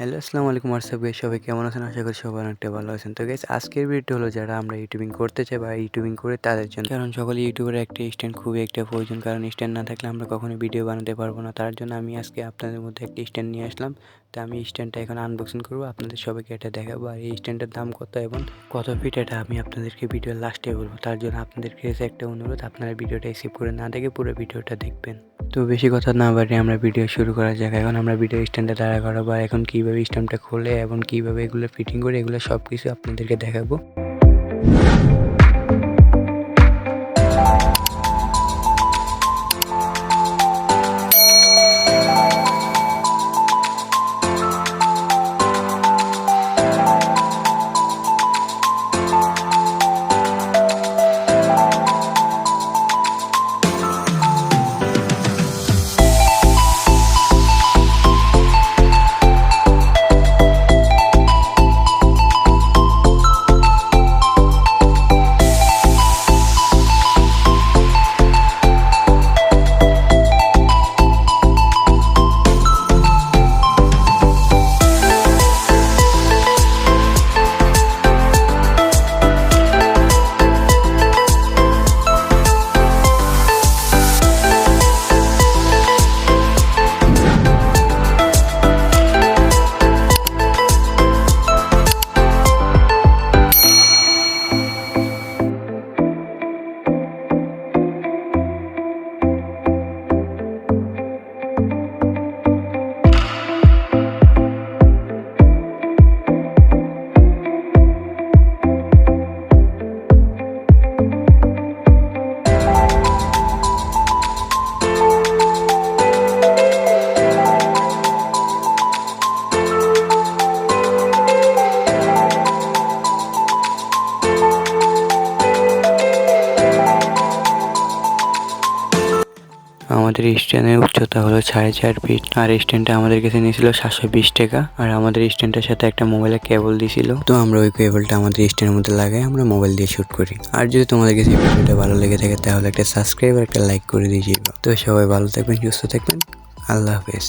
Hello আসসালামু আলাইকুম WhatsApp guys সবাই কেমন আছেন? আশা করি সবাই অনেকটা ভালো আছেন। তো গাইস আজকের ভিডিও হলো যারা আমরা ইউটিউবিং করতে চাই বা ইউটিউবিং করে তাদের জন্য। কারণ সকলে ইউটিউবের একটা স্ট্যান্ড খুবই একটা প্রয়োজন, কারণ স্ট্যান্ড না থাকলে আমরা কখনো ভিডিও বানাতে পারব না। তার জন্য আমি আজকে আপনাদের মধ্যে একটা স্ট্যান্ড নিয়ে আসলাম। তো আমি স্ট্যান্ডটা এখন আনবক্সিং করব, আপনাদের সবাইকে এটা দেখাবো। আর এই স্ট্যান্ডের দাম কত এবং কত ফিট এটা আমি আপনাদেরকে ভিডিও লাস্টে বলব। তার জন্য আপনাদের কাছে একটা অনুরোধ, আপনারা ভিডিওটা স্কিপ করে না দেখে পুরো ভিডিওটা দেখবেন। তো বেশি কথা না বাড়িয়ে আমরা ভিডিও শুরু করা যাক। এখন আমরা ভিডিও স্ট্যান্ডে দাঁড়া করাবো। এখন কীভাবে স্ট্যান্ডটা খোলে এবং কীভাবে এগুলো ফিটিং করে এগুলো সব কিছু আপনাদেরকে দেখাবো। আমাদের স্ট্যান্ডের উচ্চতা হলো সাড়ে চার ফিট আর স্ট্যান্ডটা আমাদের কাছে নিয়েছিল সাতশো বিশ টাকা। আর আমাদের স্ট্যান্ডের সাথে একটা মোবাইলের কেবল দিয়েছিল। তো আমরা ওই কেবলটা আমাদের স্ট্যান্ডের মধ্যে লাগাই, আমরা মোবাইল দিয়ে শ্যুট করি। আর যদি তোমাদের কাছে ভিডিওটা ভালো লেগে থাকে, তাহলে একটা সাবস্ক্রাইব আর একটা লাইক করে দিয়ে তো সবাই ভালো থাকবেন, সুস্থ থাকবেন। আল্লাহ হাফেজ।